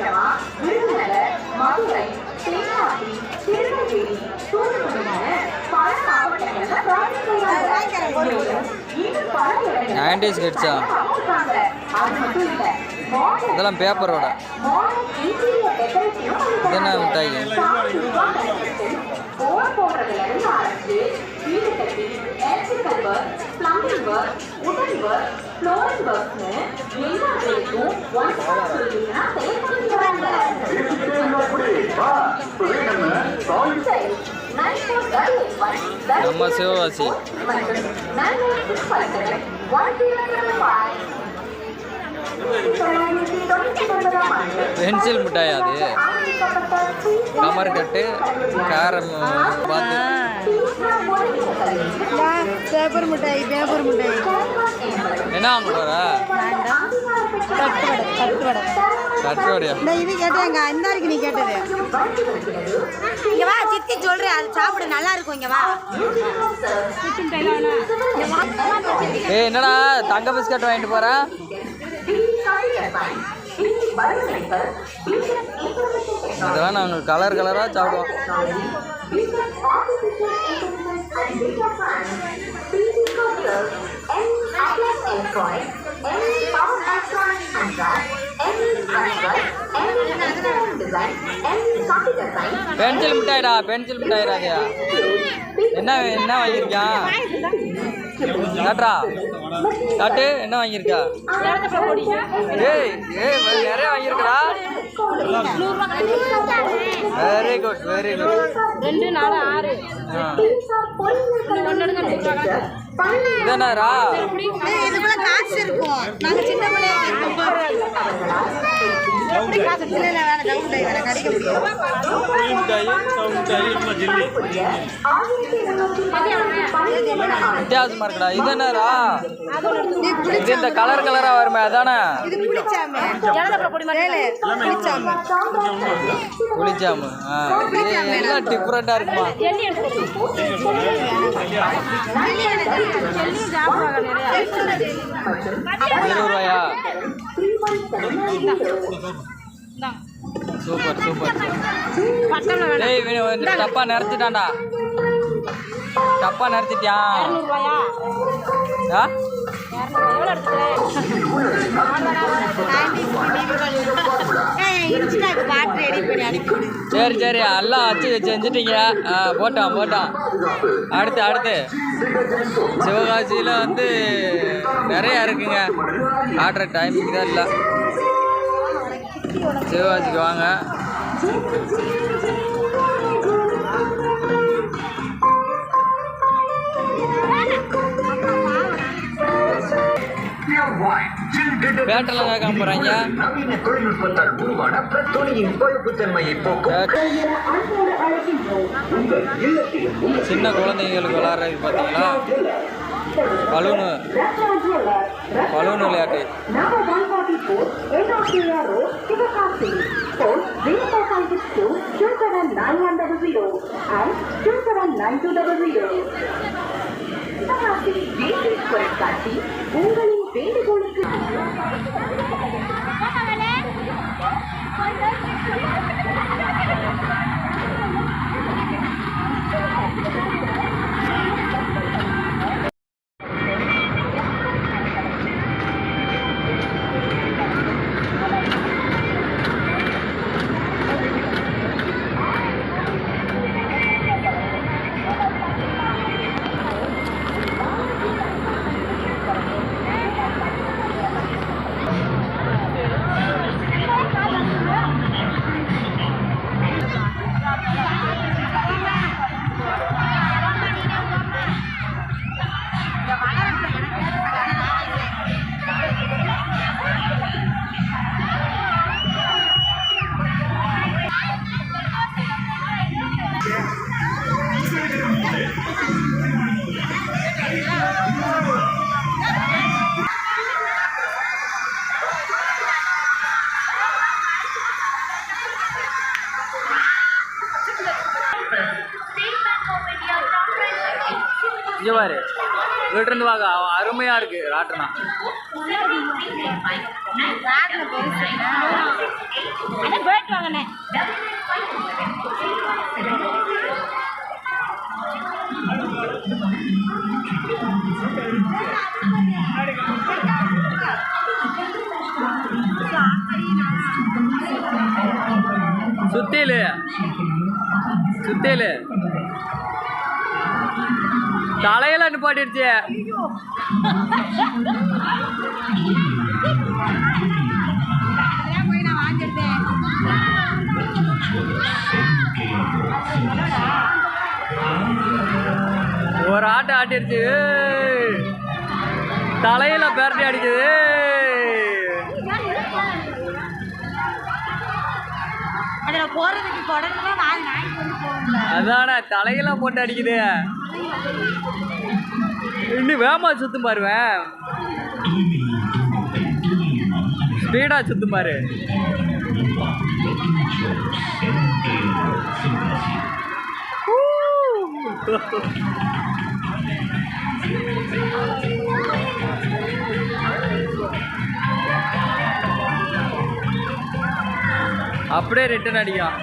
அதிகபட்சமா விருதுநகர் மதுரை தென்காசி திருநெல்வேலி தூத்துக்குடின்னு பல மாவட்டங்கள்ல ப்ராஜெக்ட் செய்றாங்க மேலும் இன்னும் பல இடங்கள்ல 90s kids ஆ? இருக்காங்க. அது மட்டும் இல்ல modern இதெல்லாம் பேப்பரோட என்ன. மிட்டாய்? ஒர்க் ஒர்க் ஒர்க் எல்லா வேலைக்கும் ஒன் நம்ம சிவவாசி பென்சில் மிட்டாய் அது கமர்கட்டு கேரம் பேப்பர் மிட்டாய் பேப்பர் மிட்டாய். என்ன வாங்க போற? தட்டு வடை இந்த இது கேட்டேங்க இந்த இருக்கு நீ கேட்டது. இங்க வா சித்தி சொல்றேன் அது சாப்பிட நல்லா இருக்கும் இங்க வா. ஏய் என்னடா தங்க பிஸ்கட் வாங்கிட்டு போற? இதெல்லாம் நாங்கள் கலர் கலராக சாப்பிடுவோம். பென்சில் மிட்டாய்டா பென்சில் மிட்டாய்டா அது என்ன என்ன வாங்கியிருக்கான் காட்டுறா காட்டு என்ன வாங்கியிருக்கா? ஏய் ஏய் நிறைய வாங்கியிருக்கடா. வெரி குட் வெரி குட் ரெண்டு நாலு ஆறு. இது என்னடா இதுக்குள்ள காசு இருக்கும். வித்தியாசமா இருக்குடா இது என்னடா? இது இந்த கலர் கலரா வருமே அதானே? புளிச்சாமு. இது எல்லாம் டிஃப்ரெண்டா இருக்குமா? இருபது ரூபாயா? Super super. டேய் ஆ பாட்டு ரெடி பண்ணி அனுப்பி சரி சரி. எல்லாம் வச்சு செஞ்சுட்டீங்க. ஆ போட்டோம் போட்டோம் அடுத்து அடுத்து. சிவகாசியில் வந்து நிறைய இருக்குங்க. ஆடுற டைமிங் தான் இல்லை. சிவகாசிக்கு வாங்க. பேட்டெல்லாம் கேட்க போகிறாங்க நவீன தொழில்நுட்பத்தால் உருவான பிரத்தொனியின் பழுப்புத்தன்மையை போக்கும் சின்ன குழந்தைங்களுக்கு விளாட்றது பார்த்தீங்களா? பலூனு. பலூன் விளையாட்டு Number 144, NRKR Road, Sivakasi. Phone 0452 27900 and 27920. Sivakasi, தேசிய தொலைக்காட்சி உங்களின் வேண்டுகோளுக்கு இங்கே பாரு. வீட்டிருந்து வாங்க அருமையாக இருக்குது ராட்டனா ராட்டின. பெருசு வாங்கினேன். சுத்திலு. சுத்திலு. தலையில நிப்பாட்டிடுச்சு ஒரு ஆட்டம் ஆட்டிருச்சு தலையில பேரட்டி அடிக்குது. அதில் போகிறதுக்கு குடங்குல நாலு நாய்க்கு வந்து போகல அதானே தலையில போட்டு அடிக்குது. இன்னும் வேகமா சுத்தும் பாருவேன் ஸ்பீடா சுத்தும் பாரு. அப்படியே ரிட்டர்ன் அடிக்கும்